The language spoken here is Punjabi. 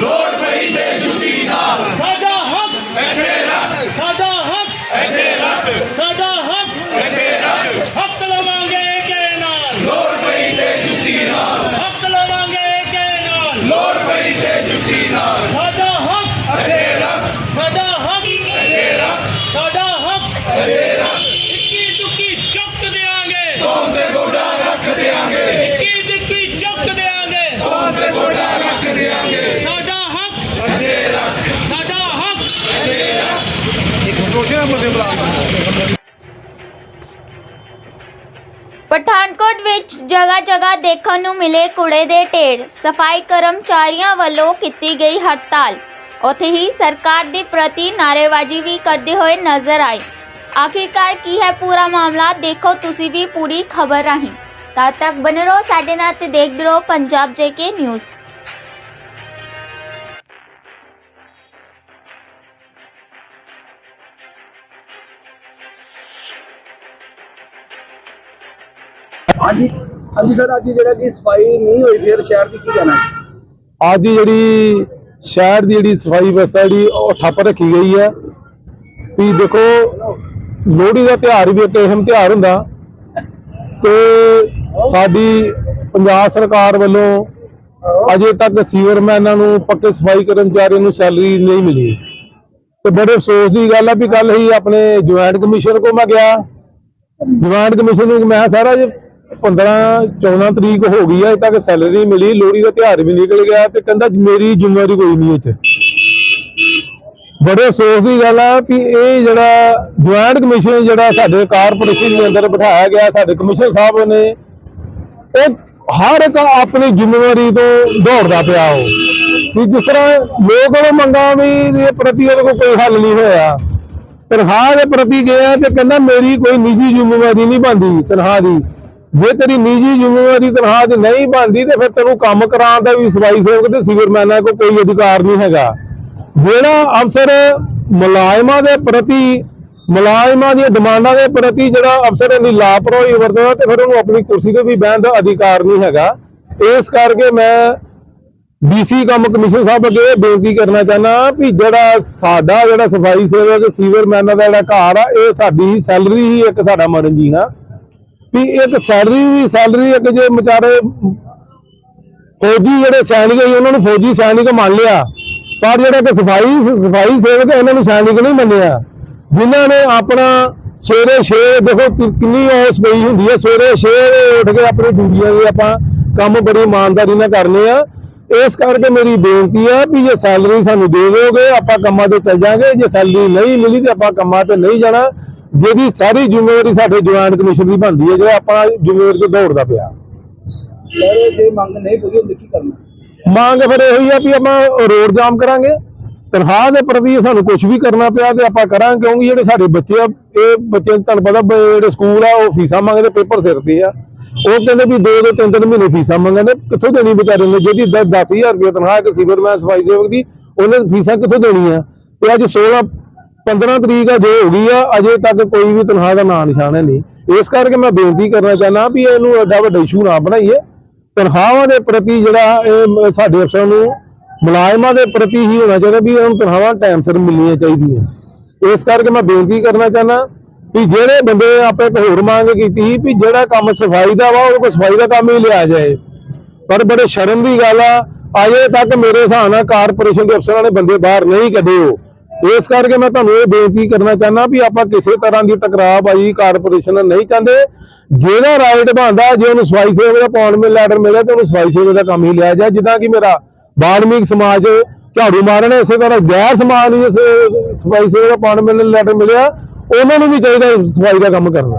ਲੋੜ ਪਈ ਤੇ ਜੁੱਤੀ ਨਾਲ। ਸਾਡਾ ਹੱਕ ਇੱਥੇ ਰੱਖ। ਸਾਡਾ ਹੱਕ ਇੱਥੇ ਰੱਖ। ਸਾਡਾ ਹੱਕ ਇੱਥੇ ਰੱਖ। ਹੱਕ ਲਵਾਂਗੇ ਇਹਦੇ ਨਾਲ। ਲੋੜ ਪਈ ਤੇ ਜੁੱਤੀ ਨਾਲ। ਹੱਕ ਲਵਾਂਗੇ ਇਹਦੇ ਨਾਲ। ਲੋੜ ਪਈ ਤੇ ਜੁੱਤੀ ਨਾਲ। ਪਠਾਨਕੋਟ ਵਿੱਚ ਜਗ੍ਹਾ ਜਗ੍ਹਾ ਦੇਖਣ ਨੂੰ ਮਿਲੇ ਕੂੜੇ ਦੇ ਢੇਰ। ਸਫ਼ਾਈ ਕਰਮਚਾਰੀਆਂ ਵੱਲੋਂ ਕੀਤੀ ਗਈ ਹੜਤਾਲ। ਉੱਥੇ ਹੀ ਸਰਕਾਰ ਦੇ ਪ੍ਰਤੀ ਨਾਅਰੇਬਾਜ਼ੀ ਵੀ ਕਰਦੇ ਹੋਏ ਨਜ਼ਰ ਆਏ। ਆਖਿਰਕਾਰ ਕੀ ਹੈ ਪੂਰਾ ਮਾਮਲਾ? ਦੇਖੋ ਤੁਸੀਂ ਵੀ ਪੂਰੀ ਖਬਰ ਰਾਹੀਂ। ਤਦ ਤੱਕ ਬਨੇ ਰਹੋ ਸਾਡੇ ਨਾਲ ਤੇ ਦੇਖਦੇ ਰਹੋ ਪੰਜਾਬ ਜੇਕੇ ਨਿਊਜ਼। ਹਾਂਜੀ। ਹਾਂਜੀ ਸਰ, ਅੱਜ ਜਿਹੜਾ ਕਿ ਸਫ਼ਾਈ ਨਹੀਂ ਹੋਈ, ਫਿਰ ਸ਼ਹਿਰ ਦੀ ਕੀ ਕਹਿਣਾ ਅੱਜ ਦੀ ਜਿਹੜੀ ਸ਼ਹਿਰ ਦੀ ਜਿਹੜੀ ਸਫ਼ਾਈ ਵਿਵਸਥਾ ਜਿਹੜੀ, ਉਹ ਠੱਪ ਰੱਖੀ ਗਈ ਹੈ। ਵੀ ਦੇਖੋ, ਲੋਹੜੀ ਦਾ ਤਿਉਹਾਰ ਵੀ ਇੱਕ ਅਹਿਮ ਤਿਉਹਾਰ ਹੁੰਦਾ। ਤੇ ਸਾਡੀ ਪੰਜਾਬ ਸਰਕਾਰ ਵੱਲੋਂ ਅਜੇ ਤੱਕ ਸੀਵਰਮੈਨਾਂ ਨੂੰ ਪੱਕੇ ਸਫ਼ਾਈ ਕਰਮਚਾਰੀਆਂ ਨੂੰ ਸੈਲਰੀ ਨਹੀਂ ਮਿਲੀ। ਤੇ ਬੜੇ ਅਫਸੋਸ ਦੀ ਗੱਲ ਆ ਵੀ ਕੱਲ ਹੀ ਆਪਣੇ ਜੁਆਇੰਟ ਕਮਿਸ਼ਨ ਕੋਲ ਮੈਂ ਗਿਆ। ਜੁਆਇੰਟ ਕਮਿਸ਼ਨ ਨੂੰ ਮੈਂ ਸਾਰਾ ਜੇ 15 14 ਤਰੀਕ ਹੋ ਗਈ ਆ, ਅਜੇ ਤੱਕ ਸੈਲਰੀ ਮਿਲੀ, ਲੋਹੜੀ ਦਾ ਤਿਉਹਾਰ ਵੀ ਨਿਕਲ ਗਿਆ ਤੇ ਕਹਿੰਦਾ ਮੇਰੀ ਜ਼ਿੰਮੇਵਾਰੀ ਕੋਈ ਨਹੀਂ ਇਹ ਚ। ਬੜੇ ਅਫਸੋਸ ਦੀ ਗੱਲ ਆ ਕਿ ਇਹ ਜਿਹੜਾ ਜੁਆਇੰਟ ਕਮਿਸ਼ਨ ਜਿਹੜਾ ਸਾਡੇ ਕਾਰਪੋਰੇਸ਼ਨ ਦੇ ਅੰਦਰ ਬਿਠਾਇਆ ਗਿਆ, ਸਾਡੇ ਕਮਿਸ਼ਨ ਸਾਹਿਬ ਨੇ ਉਹ ਹਰ ਇੱਕ ਆਪਣੀ ਜ਼ਿੰਮੇਵਾਰੀ ਤੋਂ ਦੌੜਦਾ ਪਿਆ ਉਹ। ਵੀ ਜਿਸ ਤਰ੍ਹਾਂ ਲੋਕ ਉਹ ਮੰਗਾ ਵੀ ਇਹ ਪ੍ਰਤੀ ਉਹਦੇ ਕੋਲ ਕੋਈ ਹੱਲ ਨਹੀਂ ਹੋਇਆ। ਤਨਖਾਹ ਦੇ ਪ੍ਰਤੀ ਗਿਆ ਤੇ ਕਹਿੰਦਾ ਮੇਰੀ ਕੋਈ ਨਿੱਜੀ ਜ਼ਿੰਮੇਵਾਰੀ ਨਹੀਂ ਬਣਦੀ, ਤਨਖਾਹ ਦੀ। ਜੇ ਤੇਰੀ ਨਿੱਜੀ ਜ਼ਿੰਮੇਵਾਰੀ ਤਨਖਾਹ ਦੀ ਨਹੀਂ ਬਣਦੀ ਤੇ ਫਿਰ ਤੈਨੂੰ ਕੰਮ ਕਰਾਉਣ ਦਾ ਵੀ ਸਫ਼ਾਈ ਸੇਵਕ ਤੇ ਸਿਵਰਮੈਨਾਂ ਕੋਲ ਕੋਈ ਅਧਿਕਾਰ ਨਹੀਂ ਹੈਗਾ। ਜਿਹੜਾ ਅਫਸਰ ਮੁਲਾਜ਼ਮਾਂ ਦੇ ਪ੍ਰਤੀ, ਮੁਲਾਜ਼ਮਾਂ ਦੀਆਂ ਡਿਮਾਂਡਾਂ ਦੇ ਪ੍ਰਤੀ ਜਿਹੜਾ ਅਫਸਰ ਇੰਨੀ ਲਾਪਰਵਾਹੀ ਵਰਤਦਾ ਤੇ ਫਿਰ ਉਹਨੂੰ ਆਪਣੀ ਕੁਰਸੀ ਤੇ ਵੀ ਬਹਿਣ ਦਾ ਅਧਿਕਾਰ ਨਹੀਂ ਹੈਗਾ। ਇਸ ਕਰਕੇ ਮੈਂ ਡੀਸੀ ਕੰਮ ਕਮਿਸ਼ਨ ਸਾਹਿਬ ਅੱਗੇ ਇਹ ਬੇਨਤੀ ਕਰਨਾ ਚਾਹਨਾ ਵੀ ਜਿਹੜਾ ਸਾਡਾ ਜਿਹੜਾ ਸਫ਼ਾਈ ਸੇਵਕ ਸੀਵਰਮੈਨ ਦਾ ਜਿਹੜਾ ਘਰ ਆ, ਇਹ ਸਾਡੀ ਸੈਲਰੀ ਹੀ ਇੱਕ ਸਾਡਾ ਮਰਨ ਜੀਣਾ। ਵੀ ਇੱਕ ਸੈਲਰੀ ਵੀ, ਸੈਲਰੀ ਇੱਕ ਜੇ ਵਿਚਾਰੇ ਫੌਜੀ ਜਿਹੜੇ ਸੈਨਿਕ ਸੀ, ਉਹਨਾਂ ਨੂੰ ਫੌਜੀ ਸੈਨਿਕ ਮੰਨ ਲਿਆ। ਪਰ ਜਿਹੜਾ ਕਿ ਸਫ਼ਾਈ ਸਫ਼ਾਈ ਸੇਵਕ ਇਹਨਾਂ ਨੂੰ ਸੈਨਿਕ ਨਹੀਂ ਮੰਨਿਆ। ਜਿਨ੍ਹਾਂ ਨੇ ਆਪਣਾ ਸਵੇਰੇ 6 ਦੇਖੋ ਕਿੰਨੀ ਔਸ ਪਈ ਹੁੰਦੀ ਹੈ, ਸਵੇਰੇ 6 ਉੱਠ ਕੇ ਆਪਣੀ ਡਿਊਟੀਆਂ ਦੇ ਆਪਾਂ ਕੰਮ ਬੜੀ ਇਮਾਨਦਾਰੀ ਨਾਲ ਕਰਨੇ ਆ। ਇਸ ਕਰਕੇ ਮੇਰੀ ਬੇਨਤੀ ਹੈ ਵੀ ਜੇ ਸੈਲਰੀ ਸਾਨੂੰ ਦੇ ਦੋਗੇ ਆਪਾਂ ਕੰਮਾਂ ਤੇ ਚੱਲ ਜਾਾਂਗੇ। ਜੇ ਸੈਲਰੀ ਨਹੀਂ ਮਿਲੀ ਤੇ ਆਪਾਂ ਕੰਮਾਂ ਤੇ ਨਹੀਂ ਜਾਣਾ। ਜਿਹਦੀ ਸਾਰੀ ਜ਼ਿੰਮੇਵਾਰੀ ਸਾਡੇ ਜੁਆਇੰਟ ਕਮਿਸ਼ਨ ਦੀ ਬਣਦੀ ਹੈ ਜੇ ਆਪਾਂ ਜ਼ਿੰਮੇਵਾਰੀ ਤੋਂ ਦੌੜਦਾ ਪਿਆ। ਸਰ ਜੇ ਮੰਗ ਨਹੀਂ ਪੂਰੀ ਹੁੰਦੀ ਕੀ ਕਰਨਾ? ਮੰਗ ਫਿਰ ਇਹੀ ਆ ਵੀ ਆਪਾਂ ਰੋਡ ਜਾਮ ਕਰਾਂਗੇ। ਤਨਖਾਹ ਦੇ ਪ੍ਰਤੀ ਸਾਨੂੰ ਕੁਝ ਵੀ ਕਰਨਾ ਪਿਆ ਤੇ ਆਪਾਂ ਕਰਾਂਗੇ ਕਿਉਂਕਿ ਜਿਹੜੇ ਸਾਡੇ ਬੱਚੇ ਆ ਇਹ ਬੱਚੇ ਤੁਹਾਨੂੰ ਪਤਾ ਜਿਹੜੇ ਸਕੂਲ ਆ ਉਹ ਫੀਸਾਂ ਮੰਗਦੇ ਪੇਪਰ ਸਿਰ ਤੇ ਆ। ਉਹ ਕਹਿੰਦੇ ਵੀ ਦੋ ਦੋ ਤਿੰਨ ਤਿੰਨ ਮਹੀਨੇ ਫੀਸਾਂ ਮੰਗਦੇ ਕਿੱਥੋਂ ਦੇਣੀ ਵਿਚਾਰੇ ਨੇ? ਜਿਹਦੀ 10000 ਰੁਪਏ ਤਨਖਾਹ ਇੱਕ ਸੀਵਰਮੈਨ ਸਫ਼ਾਈ ਸੇਵਕ ਦੀ ਉਹਨੇ ਫੀਸਾਂ ਕਿੱਥੋਂ ਦੇਣੀਆਂ? ਤੇ ਅੱਜ 16 15 ਤਰੀਕ ਆ ਜੋ ਹੋ ਗਈ ਆ, ਅਜੇ ਤੱਕ ਕੋਈ ਵੀ ਤਨਖਾਹ ਦਾ ਨਾਂ ਨਿਸ਼ਾਨ ਹੈ ਨਹੀਂ। ਇਸ ਕਰਕੇ ਮੈਂ ਬੇਨਤੀ ਕਰਨਾ ਚਾਹੁੰਦਾ ਵੀ ਇਹਨੂੰ ਐਡਾ ਵੱਡਾ ਇਸ਼ੂ ਨਾ ਬਣਾਈਏ। ਤਨਖਾਹਾਂ ਦੇ ਪ੍ਰਤੀ ਜਿਹੜਾ ਇਹ ਸਾਡੇ ਅਫਸਰਾਂ ਨੂੰ ਮੁਲਾਜ਼ਮਾਂ ਦੇ ਪ੍ਰਤੀ ਹੀ ਹੋਣਾ ਚਾਹੀਦਾ ਵੀ ਉਹਨਾਂ ਨੂੰ ਤਨਖਾਹਾਂ ਟਾਈਮ ਸਿਰ ਮਿਲਣੀਆਂ ਚਾਹੀਦੀਆਂ। ਇਸ ਕਰਕੇ ਮੈਂ ਬੇਨਤੀ ਕਰਨਾ ਚਾਹੁੰਦਾ ਵੀ ਜਿਹੜੇ ਬੰਦੇ ਆਪਾਂ ਇੱਕ ਹੋਰ ਮੰਗ ਕੀਤੀ ਵੀ ਜਿਹੜਾ ਕੰਮ ਸਫ਼ਾਈ ਦਾ ਵਾ, ਉਹ ਕੋ ਸਫ਼ਾਈ ਦਾ ਕੰਮ ਹੀ ਲਿਆ ਜਾਏ। ਪਰ ਬੜੇ ਸ਼ਰਮ ਦੀ ਗੱਲ ਆ, ਅਜੇ ਤੱਕ ਮੇਰੇ ਹਿਸਾਬ ਨਾਲ ਕਾਰਪੋਰੇਸ਼ਨ ਦੇ ਅਫਸਰਾਂ ਨੇ ਬੰਦੇ ਬਾਹਰ ਨਹੀਂ ਕੱਢੇ ਹੋ ਇਸ ਕਰਕੇ ਮੈਂ ਤੁਹਾਨੂੰ ਇਹ ਬੇਨਤੀ ਕਰਨਾ ਚਾਹੁੰਦਾ ਵੀ ਆਪਾਂ ਕਿਸੇ ਤਰ੍ਹਾਂ ਦੀ ਟਕਰਾਅਬਾਜ਼ੀ ਕਾਰਪੋਰੇਸ਼ਨ ਨਹੀਂ ਚਾਹੁੰਦੇ। ਜਿਹਦਾ ਰਾਈਟ ਬਣਦਾ, ਜੇ ਉਹਨੂੰ ਸਫ਼ਾਈ ਸੇਵਕ ਦਾ ਅਪਾਇੰਟਮੈਂਟ ਲੈਟਰ ਮਿਲਿਆ ਤੇ ਉਹਨੂੰ ਸਫ਼ਾਈ ਸੇਵਕ ਦਾ ਕੰਮ ਹੀ ਲਿਆ ਜਾਏ ਜਿੱਦਾਂ ਕਿ ਮੇਰਾ ਬਾਲਮੀਕ ਸਮਾਜ ਝਾੜੂ ਮਾਰਨ ਇਸੇ ਤਰ੍ਹਾਂ ਗੈਰ ਸਮਾਜ ਨੂੰ ਇਸ ਸਫ਼ਾਈ ਸੇਵਕ ਦਾ ਮਿਲ ਲੈਟਰ ਮਿਲਿਆ, ਉਹਨਾਂ ਨੂੰ ਵੀ ਚਾਹੀਦਾ ਸਫ਼ਾਈ ਦਾ ਕੰਮ ਕਰਨਾ।